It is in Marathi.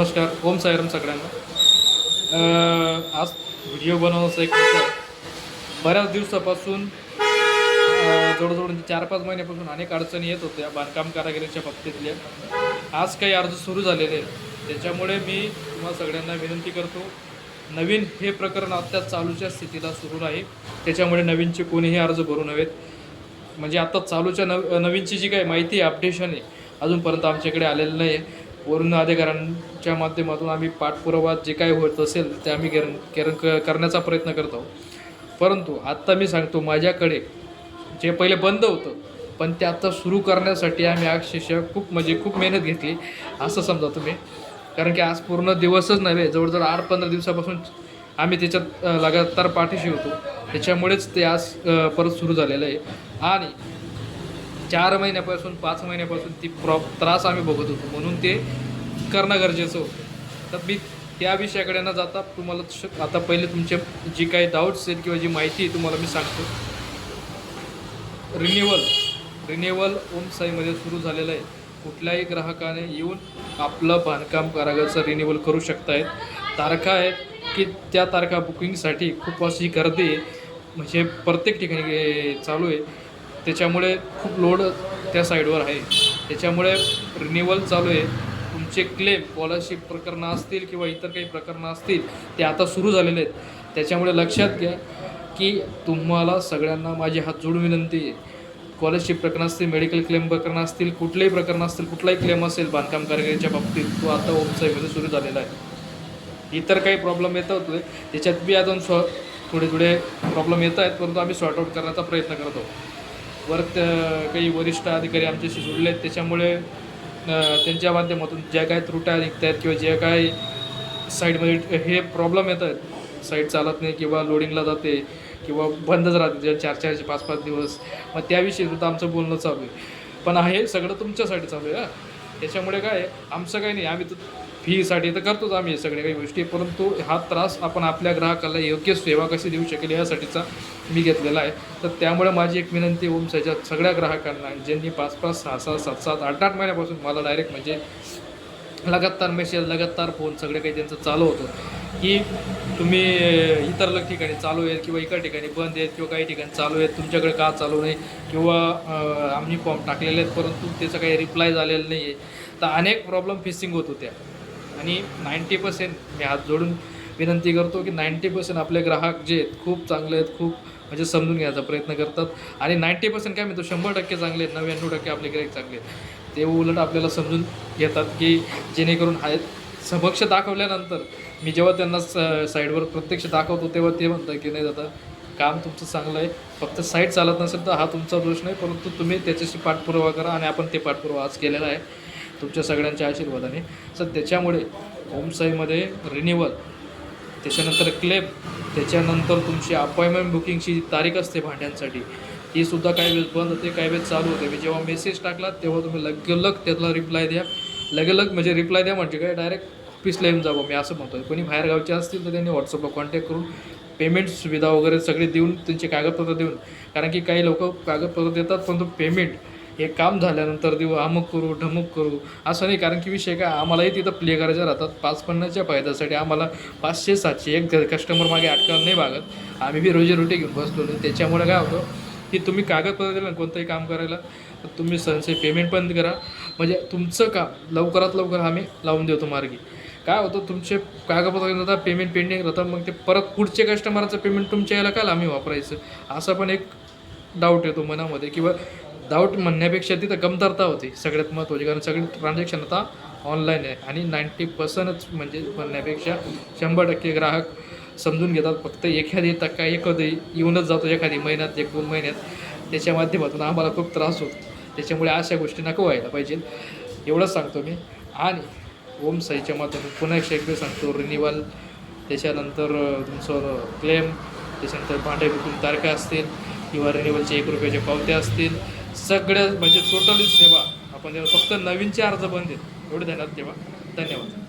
नमस्कार ओम साईराम सगळ्यांना. आज व्हिडिओ बनवण्याचा एक बऱ्याच दिवसापासून जवळजवळ जवळजवळ म्हणजे चार पाच महिन्यापासून अनेक अडचणी येत होत्या बांधकाम कारागिरीच्या बाबतीतल्या. आज काही अर्ज सुरू झालेले आहेत. त्याच्यामुळे मी तुम्हाला सगळ्यांना विनंती करतो नवीन हे प्रकरण आत्ता चालूच्या स्थितीला सुरू आहे त्याच्यामुळे नवीनचे कोणीही अर्ज भरू नव्हेत म्हणजे आत्ता चालूच्या नव नवीनची जी काही माहिती आहे अपडेशन आहे अजूनपर्यंत आमच्याकडे आलेलं नाही आहे वरून अधिकाऱ्यांच्या माध्यमातून आम्ही पाठपुरावा जे काही होत असेल ते आम्ही कर कर करण्याचा प्रयत्न करत आहोत. परंतु आत्ता मी सांगतो माझ्याकडे जे पहिले बंद होतं पण ते आत्ता सुरू करण्यासाठी आम्ही अक्षरशः खूप म्हणजे खूप मेहनत घेतली असं समजा तुम्ही. कारण की आज पूर्ण दिवसच नव्हे जवळजवळ आठ पंधरा दिवसापासून आम्ही त्याच्यात लगातार पाठीशी होतो. त्याच्यामुळेच ते आज परत सुरू झालेलं आहे. आणि चार महिन्यापासून पाच महिन्यापासून ती प्रॉप त्रास आम्ही बघत होतो. म्हणून ते करणं गरजेचं होतं. तर मी त्या विषयाकडे न जाता तुम्हाला शक आता पहिले तुमचे जी काही डाऊट्स आहेत किंवा जी माहिती आहे तुम्हाला मी सांगतो. रिन्युअल रिन्युअल ओमसाईमध्ये सुरू झालेलं आहे. कुठल्याही ग्राहकाने येऊन आपलं बांधकाम कारागारचं रिन्युअल करू शकतायत. तारखा आहेत की त्या तारखा बुकिंगसाठी खूप अशी गर्दी आहे. म्हणजे प्रत्येक ठिकाणी चालू आहे. त्याच्यामुळे खूप लोड त्या साईडवर आहे. त्याच्यामुळे रिन्युअल चालू आहे. तुमचे क्लेम स्कॉलरशिप प्रकरणं असतील किंवा इतर काही प्रकरणं असतील ते आता सुरू झालेले आहेत. त्याच्यामुळे लक्षात घ्या की तुम्हाला सगळ्यांना माझी हात जोडून विनंती आहे. स्कॉलरशिप प्रकरण असतील मेडिकल क्लेम प्रकरण असतील कुठलेही प्रकरण असतील कुठलाही क्लेम असेल बांधकाम कारागिरीच्या बाबतीत तो आता ओमसाईमध्ये सुरू झालेला आहे. इतर काही प्रॉब्लेम येत होते त्याच्यात बी अजून स्व थोडे थोडे प्रॉब्लेम येत आहेत परंतु आम्ही सॉर्ट आउट करण्याचा प्रयत्न करतो वरत काही वरिष्ठ अधिकारी आमच्याशी जुळले आहेत त्याच्यामुळे त्यांच्या माध्यमातून ज्या काय त्रुट्या निघत आहेत किंवा ज्या काय साईडमध्ये हे प्रॉब्लेम येत आहेत साईड चालत नाही किंवा लोडिंगला जाते किंवा बंदच राहते. चार चारचे पाच पाच दिवस. मग त्याविषयी सुद्धा आमचं बोलणं चालू आहे. पण हे सगळं तुमच्यासाठी चालू आहे हा. त्याच्यामुळे काय आहे, आमचं काही नाही आम्ही तर फीसाठी तर करतोच आम्ही हे सगळ्या काही गोष्टी परंतु हा त्रास आपण आपल्या ग्राहकाला योग्य सेवा कशी देऊ शकेल यासाठीचा मी घेतलेला आहे. तर त्यामुळे माझी एक विनंती ओमसाच्या सगळ्या ग्राहकांना ज्यांनी पाच पाच सहा सहा सात सात आठ आठ महिन्यापासून मला डायरेक्ट म्हणजे लगातार मेसेज लगातार फोन सगळे काही त्यांचं चालू होतं. की तुम्ही इतर ठिकाणी चालू आहेत किंवा इतर ठिकाणी बंद आहेत किंवा काही ठिकाणी चालू आहेत तुमच्याकडे का चालू नाही? किंवा आम्ही फॉर्म टाकलेले आहेत परंतु त्याचा काही रिप्लाय झालेला नाही आहे तर अनेक प्रॉब्लेम फेसिंग होत होत्या. आणि नाईंटी पर्सेंट मी हात जोडून विनंती करतो की नाईंटी पर्सेंट आपले ग्राहक जे आहेत खूप चांगले आहेत खूप म्हणजे समजून घ्यायचा प्रयत्न करतात. आणि नाईंटी पर्सेंट काय म्हणतो शंभर टक्के चांगले आहेत नव्याण्णव टक्के आपले ग्राहक चांगले आहेत. ते उलट आपल्याला समजून घेतात की जेणेकरून आहेत समक्ष दाखवल्यानंतर मी जेव्हा त्यांना स साईडवर प्रत्यक्ष दाखवतो तेव्हा ते म्हणतात की नाही दादा काम तुमचं चांगलं आहे. फक्त साईट चालत नसेल तर हा तुमचा दोष नाही परंतु तुम्ही त्याच्याशी पाठपुरावा करा आणि आपण ते पाठपुरावा आज केलेला आहे तुमच्या सगळ्यांच्या आशीर्वादाने. सर त्याच्यामुळे ओमसाईमध्ये रिन्युअल त्याच्यानंतर क्लेप त्याच्यानंतर तुमची अपॉइंटमेंट बुकिंगची तारीख असते भांड्यांसाठी. ती सुद्धा काही वेळेस बंद होते काही वेळेस चालू होते. मी जेव्हा मेसेज टाकला तेव्हा तुम्ही लगेलग त्याला रिप्लाय द्या. लगेलग म्हणजे रिप्लाय द्या म्हणजे काय? डायरेक्ट ऑफिसला येऊन जावं. मी असं म्हणतो कोणी बाहेरगावचे असतील तर त्यांनी व्हॉट्सअपला कॉन्टॅक्ट करून पेमेंट सुविधा वगैरे सगळे देऊन त्यांचे कागदपत्र देऊन कारण की काही लोक कागदपत्र देतात पण तो पेमेंट हे काम झाल्यानंतर देऊ अमुक करू ढमुक करू असं नाही. कारण की विषय काय? आम्हालाही तिथं प्ले करायचे राहतात. पाच पन्नासच्या फायद्यासाठी आम्हाला पाचशे सातशे एक कस्टमर मागे अटकायला नाही भागत. आम्ही बी रोजी रोटी घेऊन बसलो त्याच्यामुळे काय होतं? की तुम्ही कागदपत्र दिलं ना कोणतंही काम करायला तर तुम्ही सनसे पेमेंट पण करा. म्हणजे तुमचं काम लवकरात लवकर आम्ही लावून देतो मार्गी. काय होतं तुमचे कागदपत्र जातात पेमेंट पेंडिंग राहतं मग ते परत पुढचे कस्टमरचं पेमेंट तुमच्या याला काल आम्ही वापरायचं. असं पण एक डाऊट येतो मनामध्ये किंवा डाऊट म्हणण्यापेक्षा तिथं कमतरता होती. सगळ्यात महत्त्वाची कारण सगळी ट्रान्झॅक्शन आता ऑनलाईन आहे. आणि नाईंटी पर्सेंटच म्हणजे म्हणण्यापेक्षा शंभर टक्के ग्राहक समजून घेतात. फक्त एखादी टक्का एखादी येऊनच जातो एखादी महिन्यात एक दोन महिन्यात. त्याच्या माध्यमातून आम्हाला खूप त्रास होतो. त्याच्यामुळे अशा गोष्टी नको व्हायला पाहिजे. एवढंच सांगतो मी. आणि ओम साईच्या माध्यमातून पुन्हा एकशे एकदा सांगतो रिन्युअल त्याच्यानंतर तुमचं क्लेम त्याच्यानंतर भांडे विकून तारखा असतील किंवा रिन्युअलचे एक रुपयाचे पावत्या असतील. सगळ्या म्हणजे टोटली सेवा. आपण देऊ. फक्त नवीनचे अर्ज बंद आहेत एवढे ध्यानात ठेवा. धन्यवाद.